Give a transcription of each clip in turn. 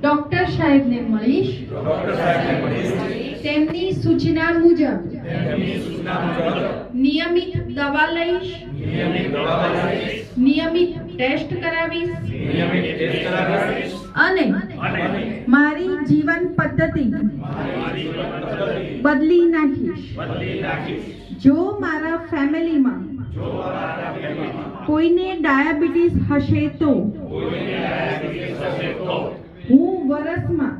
Doctor સાહેબને મળીશ. તેમની સૂચના મુજબ નિયમિત દવા લઈશ. નિયમિત ટેસ્ટ કરાવીશ. અને મારી જીવન પદ્ધતિ બદલી નાખીશ. જો મારા ફેમિલીમાં કોઈને ડાયાબિટીસ હશે તો હું વર્ષમાં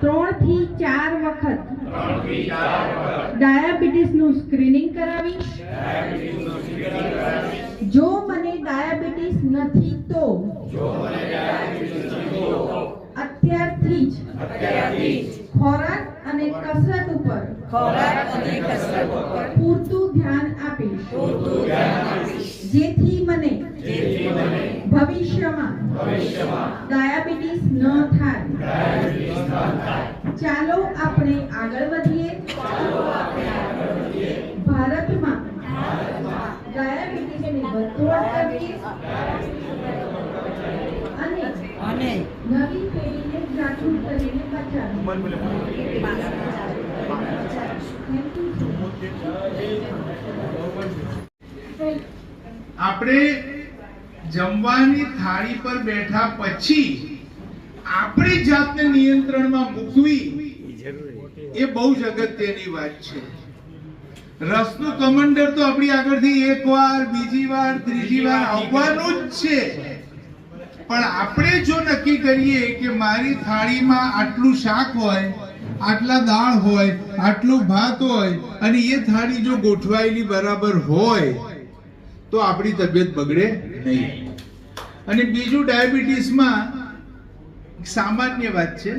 ત્રણથી ચાર વખત ડાયાબિટીસનું સ્ક્રીનિંગ કરાવીશ જો મને ડાયાબિટીસ નથી તો અત્યારથી જ ખોરાક અને કસરત ઉપર પૂરતું ધ્યાન આપીશ. જેથી મને ભવિષ્યમાં ડાયાબિટીસ ન થાય ચાલો આપણે આગળ વધીએ. ભારતમાં ડાયાબિટીસની વધઘટ કરીએ. અને અને નવી પેઢીને જાગૃત કરીને બચાવીએ. આપણે જમવાની થાળી પર બેઠા પછી આપણી જાતને નિયંત્રણમાં મૂકવી એ બહુ જ અગત્યની વાત છે. રસનું કમાન્ડર તો આપણી આગળથી એક વાર બીજી વાર ત્રીજી વાર આવવાનું જ છે. પણ આપણે જો નક્કી કરીએ કે મારી થાળીમાં આટલું શાક હોય આટલા દાળ હોય આટલું ભાત હોય અને એ થાળી જો ગોઠવાયેલી બરાબર હોય તો આપણી તબિયત બગડે નહીં. અને બીજું ડાયાબિટીસમાં સામાન્ય વાત છે.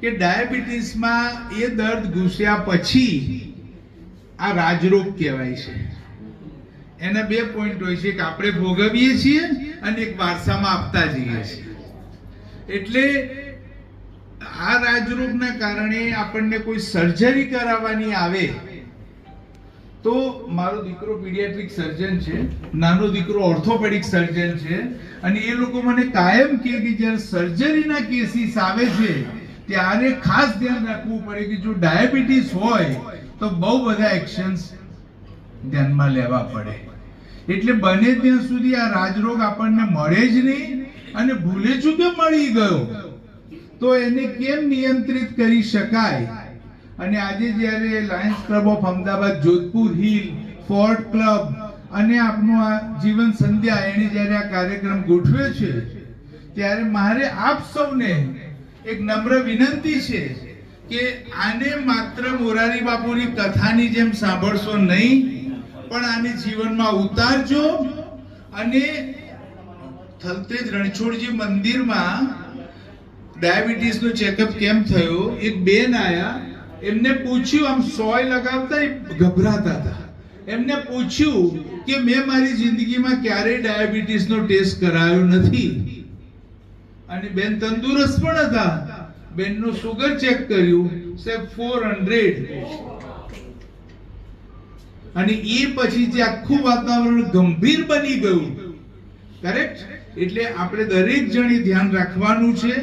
કે ડાયાબિટીસમાં એ દર્દ ઘૂસ્યા પછી આ રાજરોગ કહેવાય છે. એના બે પોઈન્ટ હોય છે કે આપણે ભોગવીએ છીએ અને એક વારસામાં આપતા જઈએ છીએ. એટલે આ રાજરોગના કારણે આપણને કોઈ સર્જરી કરાવવાની આવે તો મારો દીકરો પીડિયાટ્રિક સર્જન છે, નાનો દીકરો ઓર્થોપેડિક સર્જન છે અને એ લોકો મને કાયમ કહે કે જ્યારે સર્જરીના કેસીસ આવે છે ત્યારે ખાસ ધ્યાન રાખવું પડે કે જો ડાયાબિટીસ હોય તો બહુ બધા એક્શન્સ ધ્યાનમાં લેવા પડે. એટલે બને ત્યાં સુધી આ રાજરોગ આપણને મળે જ નહીં અને ભૂલે ચૂકે મળી ગયો. તો એને કેમ નિયંત્રિત કરી શકાય? અને આજે જ્યારે Lions club of Ahmedabad Jodhpur hill fort club અને આપનું આ જીવન સંધ્યા એણે જ્યારે આ કાર્યક્રમ ગોઠવ્યો છે, ત્યારે મારે આપ સૌને એક નમ્ર વિનંતી છે કે આને માત્ર મોરારી બાપુની કથાની જેમ સાંભળશો નહીં, પણ આને જીવનમાં ઉતારજો અને થલતેજ રણછોડજી મંદિરમાં ડાયાબિટીસનું ચેકઅપ કેમ થયું? એક બેન આયા, એમને પૂછ્યું, આમ સોય લગાવતા ગભરાતા હતા. એમને પૂછ્યું કે, મેં મારી જિંદગીમાં ક્યારેય ડાયાબિટીસનો ટેસ્ટ કરાયો નથી? અને બેન તંદુરસ્ત પણ હતા. બેનનું સુગર ચેક કર્યું. સાહેબ ફોર હંડ્રેડ અને એ પછી જે આખું વાતાવરણ ગંભીર બની ગયું. કરેક્ટ એટલે આપણે દરેક જણે ધ્યાન રાખવાનું છે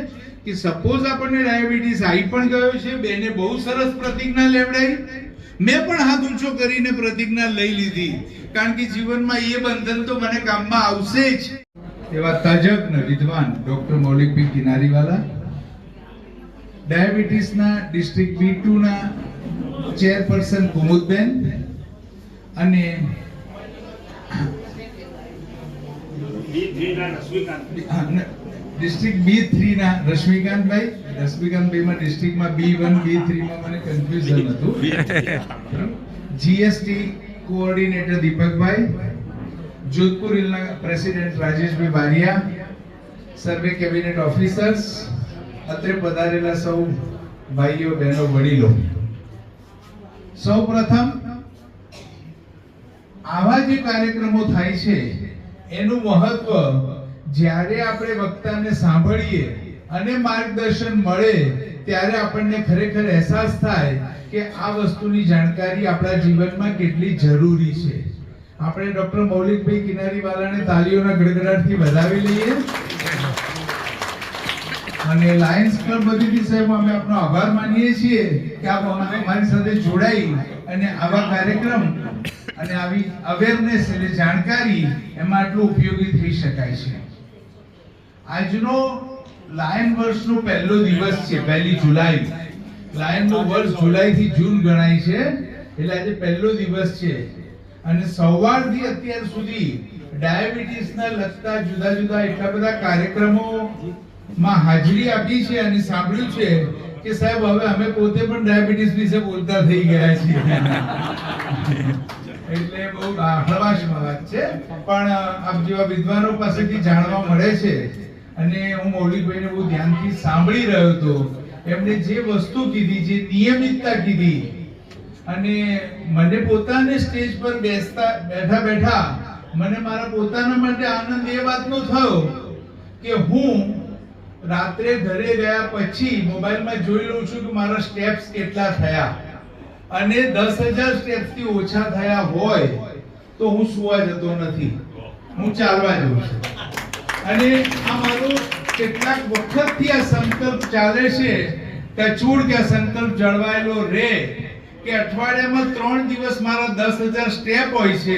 કે સપોઝ આપણને ડાયાબિટીસ આવી પણ ગયો છે, બેને બહુ સરસ પ્રતિજ્ઞા લેવડાવી મેં પણ હાથ ઊંચો કરીને પ્રતિજ્ઞા લઈ લીધી. કારણ કે જીવનમાં એ બંધન તો મને કામમાં આવશે જ. એવા તજજ્ઞ વિદ્વાન ડોક્ટર મૌલિકભાઈ કિનારીવાલા ડાયાબિટીસના ડિસ્ટ્રિક્ટ બી ટુના ચેરપર્સન કુમુદબેન અને ડિસ્ટ્રિક્ટ બી થ્રીના રશ્મિકાંતભાઈ. રશ્મિકાંતભાઈમાં ડિસ્ટ્રિક્ટમાં બી વન બી થ્રી માં મને કન્ફ્યુઝન હતું. GST coordinator Deepakbhai. જોધપુર હિલના પ્રેસિડેન્ટ રાજેશભાઈ બારિયા, સર્વે કેબિનેટ ઓફિસર્સ, અત્રે પધારેલા સૌ ભાઈઓ, બહેનો, વડીલો. સૌ પ્રથમ, આવા જે કાર્યક્રમો થાય છે, એનું મહત્વ જ્યારે આપણે વક્તાને સાંભળીએ અને માર્ગદર્શન મળે, ત્યારે આપણને ખરેખર અહેસાસ થાય કે આ વસ્તુની જાણકારી આપણા જીવનમાં કેટલી જરૂરી છે. આપણે ડોક્ટર મૌલિકભાઈ કિનારીવાલાને તાલીઓના ગડગડાટથી વધાવી લઈએ. અને લાયન્સ ક્લબ વતીથી સાહેબ, અમે આપનો આભાર માનીએ છીએ કે આપ અમારી સાથે જોડાઈ અને આવા કાર્યક્રમ અને આવી અવેરનેસ એટલે જાણકારી એમાં આટલું ઉપયોગી થઈ શકાય છે. આજનો લાયન વર્ષનો પહેલો દિવસ છે, પહેલી જુલાઈ. લાયનનો વર્ષ જુલાઈ થી જૂન ગણાય છે. એટલે આજે પહેલો દિવસ છે. અને સવારથી અત્યાર સુધી ડાયાબિટીસના લગતા જુદા જુદા એટલા બધા કાર્યક્રમો માં હાજરી આપી છે અને સાંભળ્યું છે કે સાહેબ, હવે અમે પોતે પણ ડાયાબિટીસ વિશે બોલતા થઈ ગયા છીએ. એટલે બહુ હળવાશમાં વાત છે. પણ આપ જેવા વિદ્વાનો પાસેથી જાણવા મળે છે અને હું મૌલિકભાઈને બહુ ધ્યાનથી સાંભળી રહ્યો હતો. એમણે જે વસ્તુ કીધી, જે નિયમિતતા કીધી અને મને પોતાને સ્ટેજ પર બેસતા, બેઠા બેઠા મને મારા પોતાના માટે આનંદ એ વાતનો થયો કે હું રાત્રે ઘરે ગયા પછી મોબાઈલમાં જોઈ લઉં છું કે મારા સ્ટેપ્સ કેટલા થયા. અને દસ હજાર સ્ટેપ્સથી ઓછા થયા હોય તો હું સુવા જતો નથી. હું ચાલવા જઉં છું. અને આ મારો કેટલાક વખતથી આ સંકલ્પ ચાલે છે. ટચુડ કે આ સંકલ્પ જળવાયેલો રહે. કે અઠવાડિયામાં ત્રણ દિવસ મારા દસ હજાર સ્ટેપ હોય છે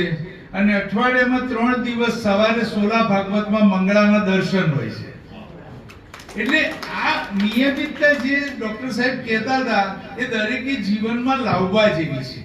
અને અઠવાડિયામાં ત્રણ દિવસ સવારે સોલા ભાગવતમાં મંગળાના દર્શન હોય છે. એટલે આ નિયમિતતા જે ડોક્ટર સાહેબ કહેતા હતા, એ દરેકે જીવનમાં લાવવા જેવી છે.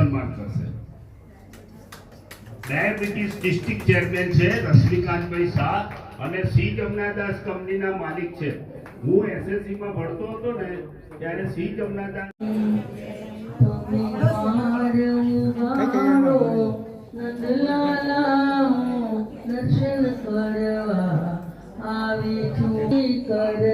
સન્માન કરશે. ડાયાબિટીસ ડિસ્ટ્રિક્ટ ચેરમેન છે રશ્મિકાંતભાઈ શાહ અને સી જમનાદાસ કંપનીના માલિક છે. હું એસએસસી માં ભણતો હતો ને ત્યારે સી જમનાદાસ દર્શન કરવા આવી છું. કરવા